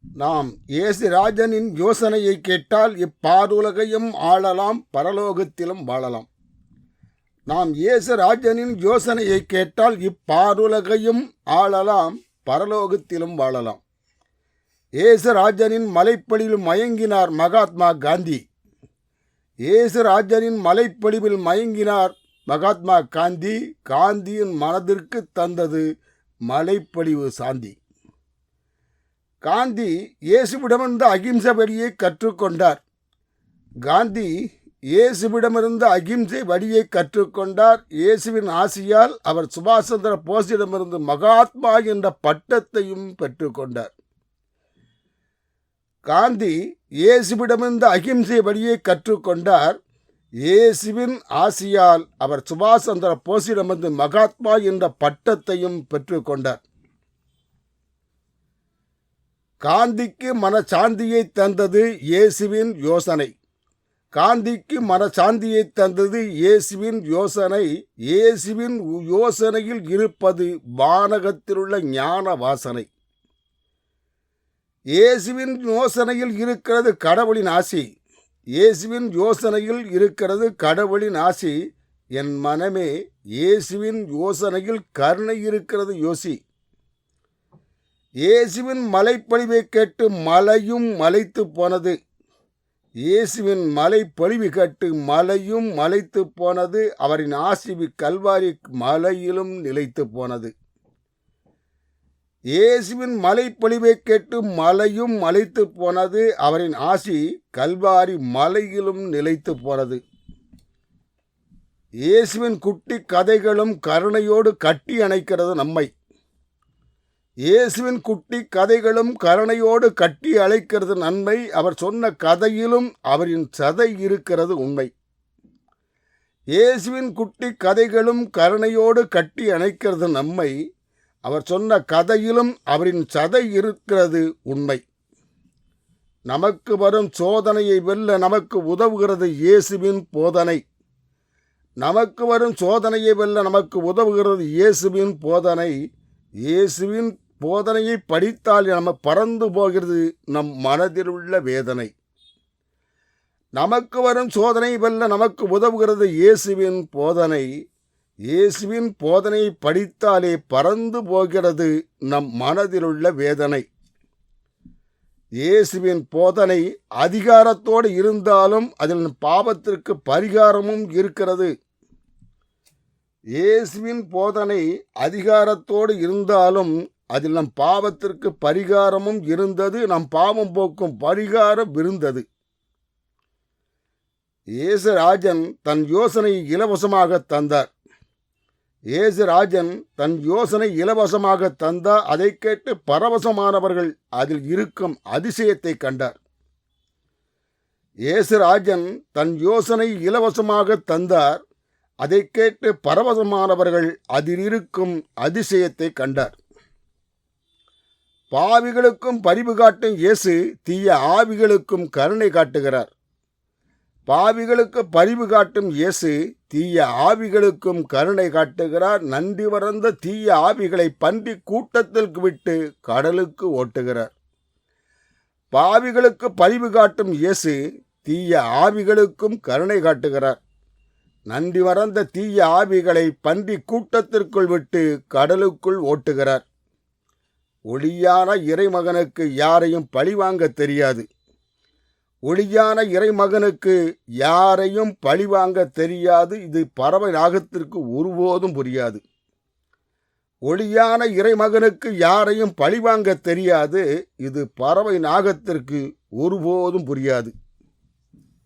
நாம் ஏசுராஜனின் யோசனையை கேட்டால் இப்பாருலகையும் ஆளலாம் பரலோகத்திலும் வாழலாம். நாம் ஏசுராஜனின் யோசனையை கேட்டால் இப்பாருலகையும் ஆளலாம் பரலோகத்திலும் வாழலாம். ஏசுராஜனின் மலைப்பொழிவில் மயங்கினார் மகாத்மா காந்தி. ஏசுராஜனின் மலைப்பொழிவில் மயங்கினார் மகாத்மா காந்தி. காந்தியின் மனதிற்கு தந்தது மலைப்படிவு சாந்தி. காந்தி இயேசுவிடமிருந்து அகிம்சை வழியை கற்றுக்கொண்டார். காந்தி இயேசுவிடமிருந்து அகிம்சை வழியை கற்றுக்கொண்டார். இயேசுவின் ஆசியால் அவர் சுபாஷ் சந்திர போஸிடமிருந்து மகாத்மா என்ற பட்டத்தையும் பெற்றுக்கொண்டார். காந்தி இயேசுவிடமிருந்து அகிம்சை வழியை கற்றுக்கொண்டார். இயேசுவின் ஆசியால் அவர் சுபாஷ் சந்திர போஸிடமிருந்து மகாத்மா என்ற பட்டத்தையும் பெற்றுக்கொண்டார். காந்திக்கு மனசாந்தியை தந்தது இயேசுவின் யோசனை. காந்திக்கு மனசாந்தியை தந்தது இயேசுவின் யோசனை. இயேசுவின் யோசனையில் இருப்பது வானகத்திலுள்ள ஞான வாசனை. இயேசுவின் யோசனையில் இருக்கிறது கடவுளின் ஆசி. இயேசுவின் யோசனையில் இருக்கிறது கடவுளின் ஆசி. என் மனமே இயேசுவின் யோசனையில் கருணை இருக்கிறது யோசி. இயேசுவின் மலைப்பொழிவை கேட்டு மலையும் மலைத்து போனது. இயேசுவின் மலைப்பொழிவு கேட்டு மலையும் மலைத்து போனது. அவரின் ஆசிவி கல்வாரி மலையிலும் நிலைத்து போனது. இயேசுவின் மலைப்பொழிவை கேட்டு மலையும் மலைத்து போனது. அவரின் ஆசி கல்வாரி மலையிலும் நிலைத்து போனது. இயேசுவின் குட்டி கதைகளும் கருணையோடு கட்டி அணைக்கிறது நம்மை. இயேசுவின் குட்டி கதைகளும் கருணையோடு கட்டி அழைக்கிறது நன்மை. அவர் சொன்ன கதையிலும் அவரின் சதை இருக்கிறது உண்மை. இயேசுவின் குட்டி கதைகளும் கருணையோடு கட்டி அணைக்கிறது நம்மை. அவர் சொன்ன கதையிலும் அவரின் சதை இருக்கிறது உண்மை. நமக்கு வரும் சோதனையை வெல்ல நமக்கு உதவுகிறது இயேசுவின் போதனை. நமக்கு வரும் சோதனையை வெல்ல நமக்கு உதவுகிறது இயேசுவின் போதனை. இயேசுவின் போதனையை படித்தால் நம்ம பறந்து போகிறது நம் மனதில் உள்ள வேதனை. நமக்கு வரும் சோதனை வெல்ல நமக்கு உதவுகிறது இயேசுவின் போதனை. இயேசுவின் போதனையை படித்தாலே பறந்து போகிறது நம் மனதிலுள்ள வேதனை. இயேசுவின் போதனை அதிகாரத்தோடு இருந்தாலும் அதில் பாவத்திற்கு பரிகாரமும் இருக்கிறது. இயேசுவின் போதனை அதிகாரத்தோடு இருந்தாலும் அதில் நம் பாவத்திற்கு பரிகாரமும் இருந்தது நம் பாவம் போக்கும் பரிகாரம் இருந்தது. இயேசுராஜன் தன் யோசனையை இலவசமாக தந்தார். இயேசுராஜன் தன் யோசனை இலவசமாக தந்தார் அதை கேட்டு பரவசமானவர்கள் அதில் இருக்கும் அதிசயத்தை கண்டார். இயேசுராஜன் தன் யோசனை இலவசமாக தந்தார் அதை கேட்டு பரவசமானவர்கள் அதில் இருக்கும் அதிசயத்தை கண்டார். பாவிகளுக்கும் பரிவு காட்டும் இயேசு தீய ஆவிகளுக்கும் கருணை காட்டுகிறார். பாவிகளுக்கு பரிவு காட்டும் இயேசு தீய ஆவிகளுக்கும் கருணை காட்டுகிறார். நன்றி வறந்த தீய ஆவிகளை பன்றி கூட்டத்திற்கு விட்டு கடலுக்கு ஓட்டுகிறார். பாவிகளுக்கு பரிவு காட்டும் இயேசு தீய ஆவிகளுக்கும் கருணை காட்டுகிறார். நன்றி வறந்த தீய ஆவிகளை பன்றி கூட்டத்திற்குள் விட்டு கடலுக்குள் ஓட்டுகிறார். ஒளியான இறைமகனுக்கு யாரையும் பழிவாங்க தெரியாது. ஒளியான இறைமகனுக்கு யாரையும் பழிவாங்க தெரியாது. இது பறவை ராகத்திற்கு ஒருபோதும் புரியாது. ஒளியான இறைமகனுக்கு யாரையும் பழிவாங்க தெரியாது. இது பறவை நாகத்திற்கு ஒருபோதும் புரியாது.